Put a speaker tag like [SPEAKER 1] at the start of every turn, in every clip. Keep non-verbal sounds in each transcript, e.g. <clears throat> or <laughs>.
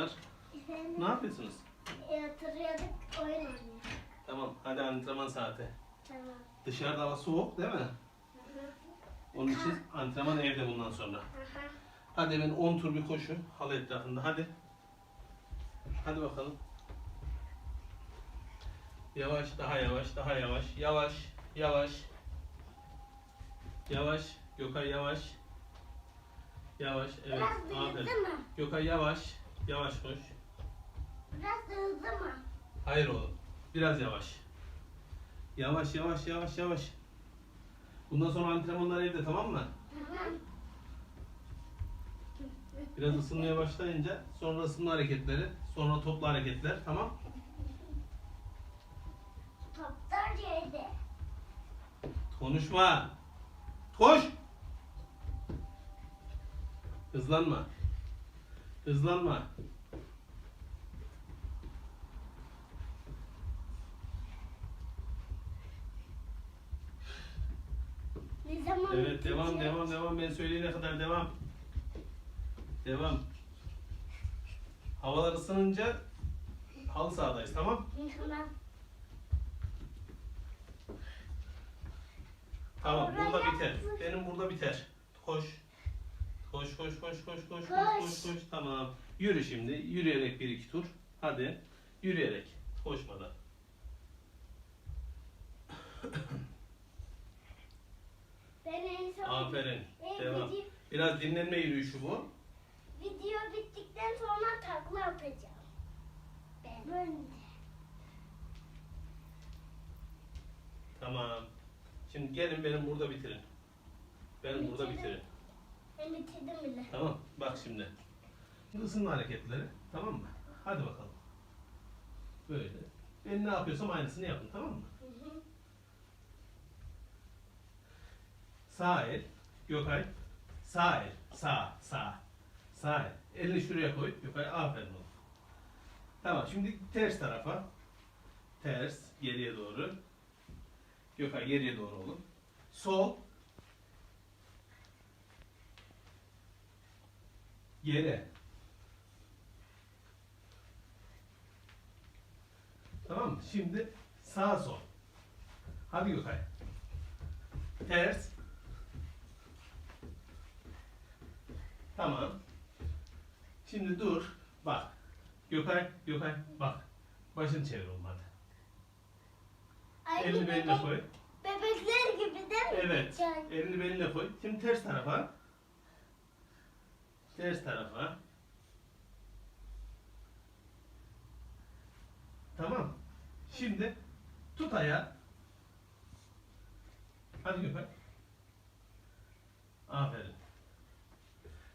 [SPEAKER 1] çocuklar? Ne yapıyorsunuz?
[SPEAKER 2] Yatırıyorduk oyun oynuyor.
[SPEAKER 1] Tamam hadi antrenman saati.
[SPEAKER 2] Tamam.
[SPEAKER 1] Dışarıda hava soğuk değil mi? Onun için antrenman evde bundan sonra.
[SPEAKER 2] Aha.
[SPEAKER 1] Hadi ben 10 tur bir koşu halı etrafında hadi. Hadi bakalım. Yavaş, daha yavaş, daha yavaş. Yavaş, yavaş. Yavaş, Gökay yavaş. Yavaş, evet.
[SPEAKER 2] Biraz
[SPEAKER 1] Aferin.
[SPEAKER 2] mı?
[SPEAKER 1] Gökay yavaş, yavaş koş.
[SPEAKER 2] Biraz da hızlı mı?
[SPEAKER 1] Hayır oğlum, biraz yavaş. Yavaş, yavaş, yavaş, yavaş. Bundan sonra antrenmanlar evde tamam mı?
[SPEAKER 2] Tamam.
[SPEAKER 1] Biraz ısınmaya başlayınca sonra ısınma hareketleri, sonra toplu hareketler tamam?
[SPEAKER 2] Toplar yerde.
[SPEAKER 1] Konuşma. Koş. Hızlanma. Hızlanma.
[SPEAKER 2] Ne zaman
[SPEAKER 1] Evet devam
[SPEAKER 2] bitecek?
[SPEAKER 1] devam devam ben söyleyene kadar devam. Devam. Havalar ısınınca halı sahadayız tamam?
[SPEAKER 2] Tamam.
[SPEAKER 1] Tamam burada biter. Benim burada biter. Koş. Koş koş koş koş koş koş
[SPEAKER 2] Koş.
[SPEAKER 1] koş tamam. Yürü şimdi. Yürüyerek bir iki tur. Hadi. Yürüyerek. Koşmadan.
[SPEAKER 2] Ben en son
[SPEAKER 1] Aferin. Devam.
[SPEAKER 2] video,
[SPEAKER 1] Biraz dinlenme yürüyüşü bu.
[SPEAKER 2] video bittikten sonra takla yapacağım. Ben. Ben de.
[SPEAKER 1] Tamam. Şimdi gelin benim burada bitirin. Benim burada bitirin.
[SPEAKER 2] Ben bitirdim bile.
[SPEAKER 1] Tamam. Bak şimdi. Isınma hareketleri. Tamam mı? Hadi bakalım. Böyle. Ben ne yapıyorsam aynısını yapın. Tamam mı?
[SPEAKER 2] Hı hı.
[SPEAKER 1] Sağ el. Gökay. Sağ el. Sağ. Sağ. Sağ el. Elini şuraya koy. Gökay. Aferin oğlum. Tamam. Şimdi ters tarafa. Ters. Geriye doğru. Gökay geriye doğru oğlum. Sol. Geri. Tamam mı? Şimdi sağ sol. Hadi Gökay. Ters. Tamam. Şimdi dur. Bak. Gökay, Gökay bak. Başını çevir olmadı. Elini beline koy.
[SPEAKER 2] Bebekler gibi değil mi?
[SPEAKER 1] Evet. Elini beline koy. Şimdi ters tarafa. Ters tarafa. Tamam. Şimdi tut ayağı. Hadi Gökay. Aferin.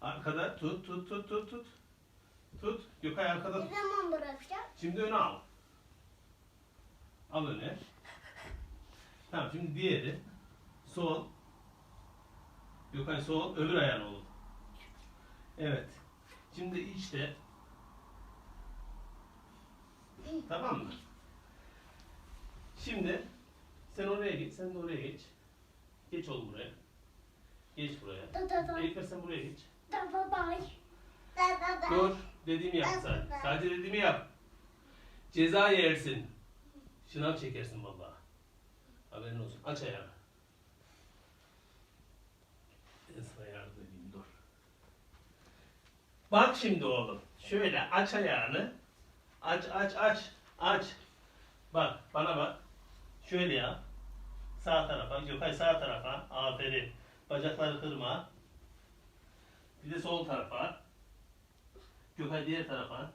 [SPEAKER 1] Arkada tut tut tut tut tut. Tut. Gökay arkada
[SPEAKER 2] Ne
[SPEAKER 1] tut.
[SPEAKER 2] zaman bırakacağım?
[SPEAKER 1] Şimdi öne al. Al öne. Tamam şimdi diğeri. Sol. Gökay sol. Öbür ayağın oğlum. Evet. Şimdi işte. Tamam mı? Şimdi sen oraya geç. Sen de oraya geç. Geç oğlum buraya. Geç buraya.
[SPEAKER 2] Da da da.
[SPEAKER 1] Elif'e sen buraya geç.
[SPEAKER 2] Da da da.
[SPEAKER 1] Dur. Dediğimi yap sadece. Sadece dediğimi yap. Ceza yersin. Şınav çekersin vallahi. Haberin olsun. Aç ayağını. Ben sana yardım. Bak şimdi oğlum. Şöyle aç ayağını. Aç aç aç. Aç. Bak bana bak. Şöyle yap. Sağ tarafa. Gökay sağ tarafa. Aferin. Bacakları kırma. Bir de sol tarafa. Gökay diğer tarafa.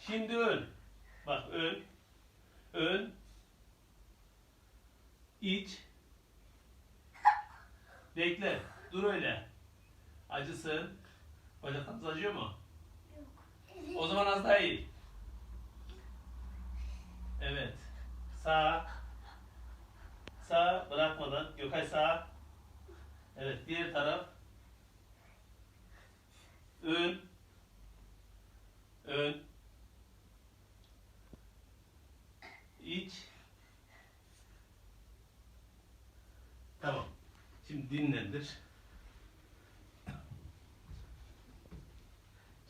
[SPEAKER 1] Şimdi ön. Bak ön. Ön. İç. Bekle. Dur öyle. Acısın. Bacaklarınız acıyor mu? O zaman az daha iyi. Evet. Sağ. Sağ bırakmadan. Gökay sağ. Evet diğer taraf. Ön. Ön. İç. Tamam. Şimdi dinlendir.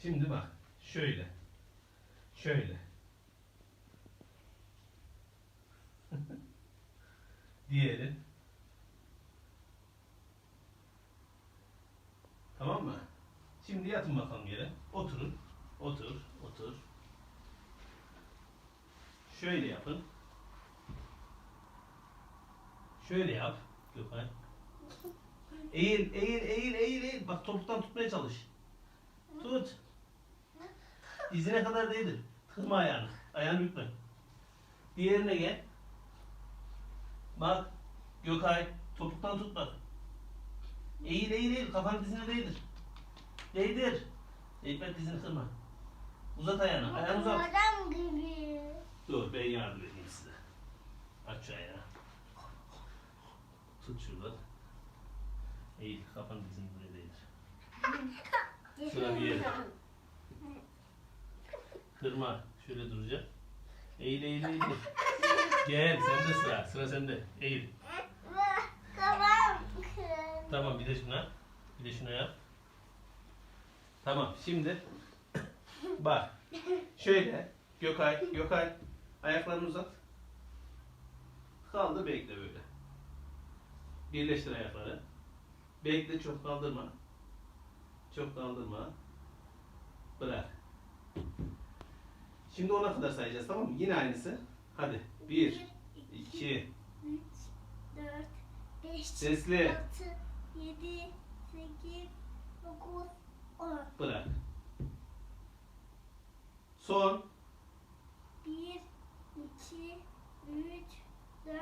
[SPEAKER 1] Şimdi bak. Şöyle. Şöyle. <laughs> Diğeri. Tamam mı? Şimdi yatın bakalım yere. Oturun. Otur. Otur. Şöyle yapın. Şöyle yap. Gökhan. Eğil, eğil, eğil, eğil, eğil. Bak topuktan tutmaya çalış. Tut. Dizine kadar değdir. Kırma ayağını. Ayağını bükme. Diğerine gel. Bak. Gökay. Topuktan tut bak. Eğil, eğil, eğil. Kafanı dizine değdir. Değdir. Eğitmen dizini kırma. Uzat ayağını. Ayağını uzat.
[SPEAKER 2] Adam gibi.
[SPEAKER 1] Dur ben yardım edeyim size. Aç şu ayağı. Tut şuradan. Eğil kafanı dizini buraya değdir. Şuna bir yere. Kırma. Şöyle duracak. Eğil eğil eğil. Gel sende sıra. Sıra sende. Eğil.
[SPEAKER 2] Kırıldı.
[SPEAKER 1] Tamam bir de şuna. Bir de şuna yap. Tamam şimdi bak şöyle Gökay Gökay ayaklarını uzat. Kaldır bekle böyle. Birleştir ayakları. Bekle çok kaldırma. Çok kaldırma. Bırak. Şimdi ona kadar sayacağız tamam mı? Yine aynısı. Hadi. Bir, iki,
[SPEAKER 2] 3, 4, 5,
[SPEAKER 1] sesli.
[SPEAKER 2] 6, 7, 8, 9, 10.
[SPEAKER 1] Bırak. Son.
[SPEAKER 2] 1, 2, 3, 4,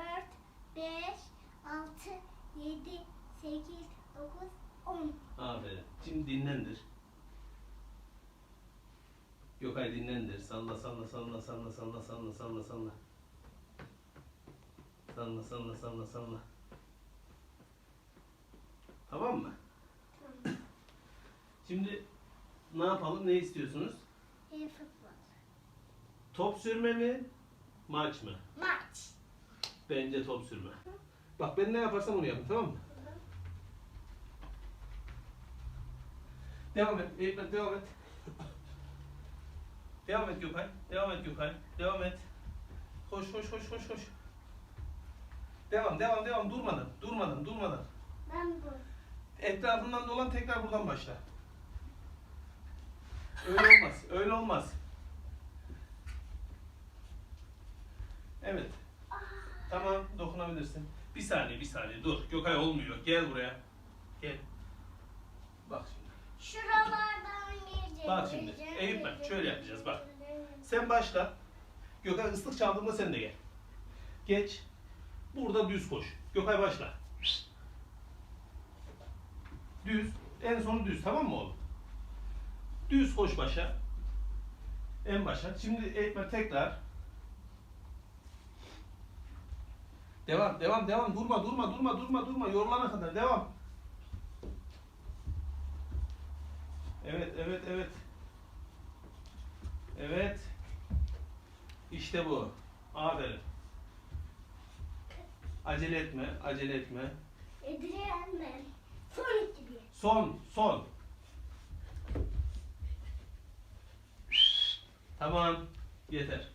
[SPEAKER 2] 5, 6, 7, 8, 9, 10.
[SPEAKER 1] Aferin. Şimdi dinlendir. Gökay dinlendir. Salla salla salla salla salla salla salla salla. Salla salla salla salla. Tamam mı? Şimdi ne yapalım? Ne istiyorsunuz?
[SPEAKER 2] E futbol.
[SPEAKER 1] Top sürme mi? Maç mı?
[SPEAKER 2] Maç.
[SPEAKER 1] Bence top sürme. Bak ben ne yaparsam onu yapın tamam mı? Devam et. Eğitmen devam et. Devam et Gökay. Devam et Gökay. Devam et. Koş koş koş koş koş. Devam devam devam durmadan. Durmadan durmadan.
[SPEAKER 2] Ben bu.
[SPEAKER 1] Etrafından dolan tekrar buradan başla. Öyle olmaz. Öyle olmaz. Evet. Tamam dokunabilirsin. Bir saniye bir saniye dur. Gökay olmuyor. Gel buraya. Gel. Bak şimdi.
[SPEAKER 2] Şuralardan gireceğim.
[SPEAKER 1] Bak şimdi,
[SPEAKER 2] gireceğim,
[SPEAKER 1] Eyüp bak,
[SPEAKER 2] gireceğim,
[SPEAKER 1] şöyle yapacağız, bak.
[SPEAKER 2] gireceğim.
[SPEAKER 1] Sen başla. Gökay ıslık çaldığında sen de gel. Geç. Burada düz koş. Gökay başla. Düz. En son düz tamam mı oğlum? Düz koş başa. En başa. Şimdi eğitmen tekrar. Devam, devam, devam. Durma, durma, durma, durma, durma. Yorulana kadar devam. Evet, evet, evet. Evet. İşte bu. Aferin. Acele etme, acele etme.
[SPEAKER 2] Edriyem ben. Sonic gibi.
[SPEAKER 1] Son, son. Tamam, yeter.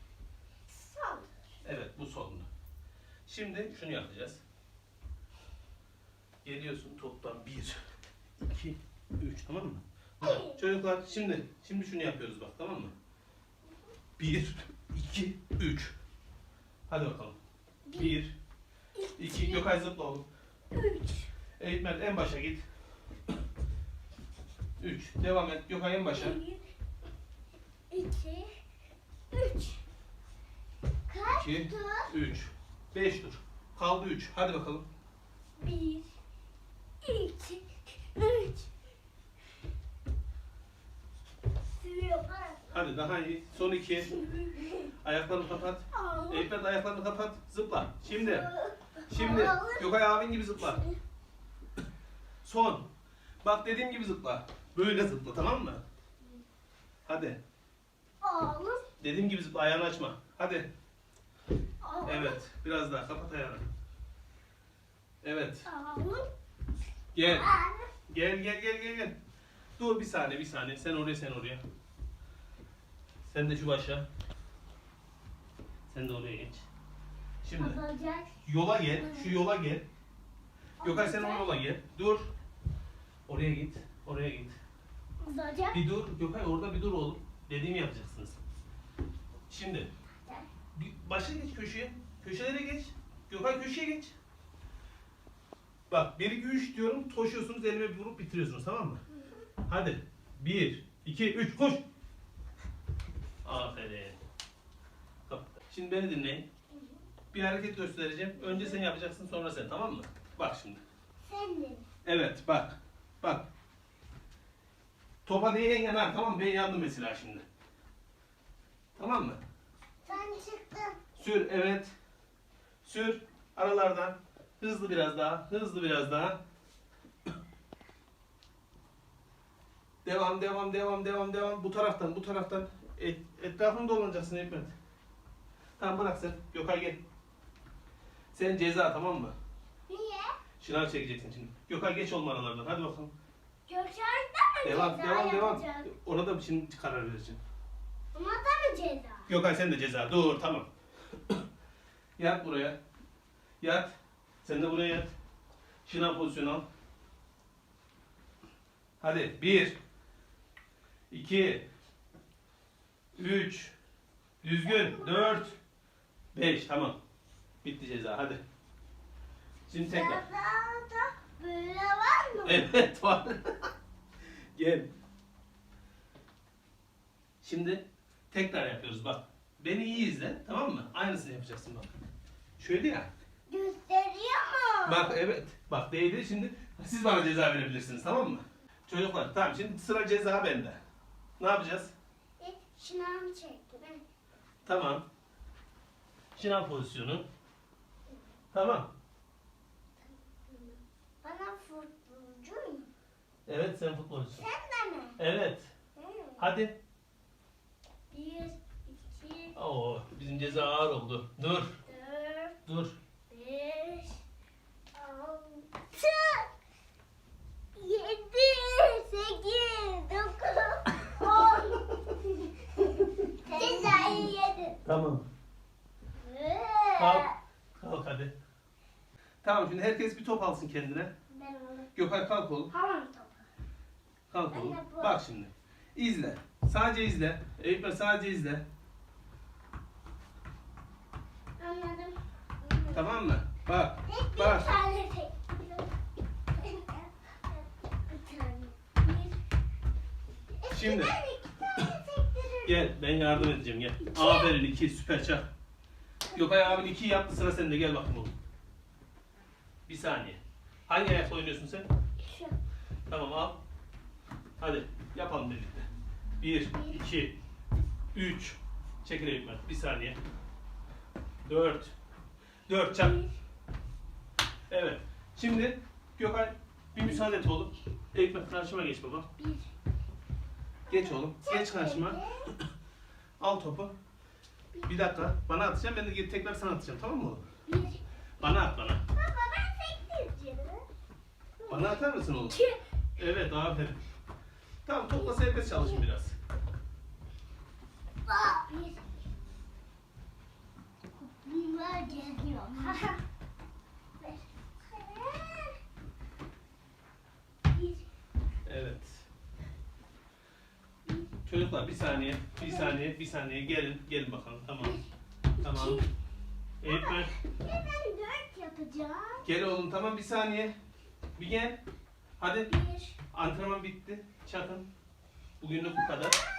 [SPEAKER 2] Son.
[SPEAKER 1] Evet, bu sondu. Şimdi şunu yapacağız. Geliyorsun toplam 1, 2, 3 tamam mı? Çocuklar şimdi, şimdi şunu yapıyoruz bak tamam mı? 1, 2, 3. Hadi bakalım. 1, 2, Gökay zıpla oğlum.
[SPEAKER 2] Üç.
[SPEAKER 1] Eğitmen en başa git. 3. Devam et. Gökay en başa.
[SPEAKER 2] Bir, iki, üç. Kaç
[SPEAKER 1] 2,
[SPEAKER 2] tur?
[SPEAKER 1] 3. 5 tur. Kaldı 3. Hadi bakalım.
[SPEAKER 2] Bir, iki, üç. Sürüyor bak.
[SPEAKER 1] Hadi daha iyi. Son 2. <laughs> Ayaklarını kapat. Eğitmen ayaklarını kapat. Zıpla. Şimdi. Şimdi. Gökay abin gibi zıpla. Son. Bak dediğim gibi zıpla. Böyle zıpla tamam mı? Hadi.
[SPEAKER 2] Oğlum.
[SPEAKER 1] Dediğim gibi zıpla. Ayağını açma. Hadi.
[SPEAKER 2] Oğlum.
[SPEAKER 1] Evet. Biraz daha. Kapat ayağını. Evet.
[SPEAKER 2] Oğlum.
[SPEAKER 1] Gel. Gel gel gel gel gel. Dur bir saniye bir saniye. Sen oraya sen oraya. Sen de şu başa. Sen de oraya geç. Şimdi yola gel. Şu yola gel. Gökay sen o yola gel. Dur. Oraya git. Oraya git. Bir dur. Gökay orada bir dur oğlum. Dediğimi yapacaksınız. Şimdi. Başa geç köşeye. Köşelere geç. Gökay köşeye geç. Bak 1 2 3 diyorum. Koşuyorsunuz elime vurup bitiriyorsunuz tamam mı? Hadi. 1 2 3 koş. Aferin. Şimdi beni dinleyin. Bir hareket göstereceğim. Önce sen yapacaksın sonra sen tamam mı? Bak şimdi.
[SPEAKER 2] Sen.
[SPEAKER 1] Evet bak. Bak. Topa değen yanar tamam mı? Ben yandım mesela şimdi. Tamam mı?
[SPEAKER 2] Sen çıktın.
[SPEAKER 1] Sür evet. Sür aralardan. Hızlı biraz daha. Hızlı biraz daha. Devam devam devam devam devam. Bu taraftan bu taraftan. Et, etrafını dolanacaksın Hikmet. Tamam bırak sen. Gökay gel. Sen ceza tamam mı?
[SPEAKER 2] Niye?
[SPEAKER 1] Şınav çekeceksin şimdi. Gökay geç olma aralardan. Hadi bakalım.
[SPEAKER 2] Gökşar'da mı
[SPEAKER 1] Devam
[SPEAKER 2] ceza
[SPEAKER 1] devam devam.
[SPEAKER 2] yapacak?
[SPEAKER 1] Ona da şimdi karar vereceğim.
[SPEAKER 2] Ona da mı ceza?
[SPEAKER 1] Gökay sen de ceza. Dur tamam. <coughs> yat buraya. Yat. Sen de buraya yat. Şınav pozisyonu al. Hadi. Bir. iki, Üç. Düzgün. Dört. Beş. Tamam. Bitti ceza. Hadi. Şimdi tekrar.
[SPEAKER 2] Cezada böyle var mı?
[SPEAKER 1] Evet <laughs> var. Gel. Şimdi tekrar yapıyoruz bak. Beni iyi izle tamam mı? Aynısını yapacaksın bak. Şöyle ya.
[SPEAKER 2] Gösteriyor mu?
[SPEAKER 1] Bak evet. Bak değdi şimdi siz bana ceza verebilirsiniz tamam mı? Çocuklar tamam şimdi sıra ceza bende. Ne yapacağız?
[SPEAKER 2] E, Şınav çektim.
[SPEAKER 1] Tamam. Şınav pozisyonu. Tamam.
[SPEAKER 2] Bana futbolcuyum.
[SPEAKER 1] Evet sen futbolcusun.
[SPEAKER 2] Sen de mi?
[SPEAKER 1] Evet.
[SPEAKER 2] Hı.
[SPEAKER 1] Hadi.
[SPEAKER 2] Bir, iki,
[SPEAKER 1] Oo bizim ceza ağır oldu. Dur.
[SPEAKER 2] dört,
[SPEAKER 1] Dur.
[SPEAKER 2] beş, altı, yedi, sekiz, dokuz, on. <laughs> Cezayı yedim.
[SPEAKER 1] Tamam. Kalk. Kalk hadi. Tamam şimdi herkes bir top alsın kendine.
[SPEAKER 2] Ben onu
[SPEAKER 1] Gökay kalk oğlum.
[SPEAKER 2] hamam topu.
[SPEAKER 1] Kalk
[SPEAKER 2] Ben
[SPEAKER 1] oğlum.
[SPEAKER 2] de bu.
[SPEAKER 1] Bak şimdi. İzle. Sadece izle. Eyüp'e sadece izle.
[SPEAKER 2] Anladım.
[SPEAKER 1] Tamam mı? Bak.
[SPEAKER 2] Bir
[SPEAKER 1] Bak.
[SPEAKER 2] tane tek. Bir tane. Bir.
[SPEAKER 1] Şimdi.
[SPEAKER 2] Eskiden iki tane sektiririm.
[SPEAKER 1] Gel ben yardım edeceğim gel. Aferin iki süper çak. Gökay abin iki yaptı sıra sende gel bakayım oğlum. Bir saniye. Hangi ayakla oynuyorsun sen?
[SPEAKER 2] Şu.
[SPEAKER 1] Tamam al. Hadi yapalım birlikte. Bir, iki, üç. Çekil Eyüp Bir saniye. Dört. Dört çak. Evet. Şimdi Gökay bir müsaade et oğlum. Eyüp karşıma geç baba. Geç oğlum. Geç karşıma. <clears throat> Al topu. Bir dakika. Bana atacağım. Ben de tekrar sana atacağım. Tamam mı oğlum? Bana at bana. Bana atar mısın oğlum?
[SPEAKER 2] Tüh.
[SPEAKER 1] Evet aferin. Tamam topla serbest çalışın biraz.
[SPEAKER 2] Bunlar geliyor. <laughs>
[SPEAKER 1] Evet. Çocuklar bir saniye, bir saniye, bir saniye gelin, gelin bakalım. Tamam. Tamam.
[SPEAKER 2] Ya ben dört yapacağım.
[SPEAKER 1] Gel oğlum tamam bir saniye. Bir gel. Hadi. Antrenman bitti. Çakın. Bugünlük bu kadar.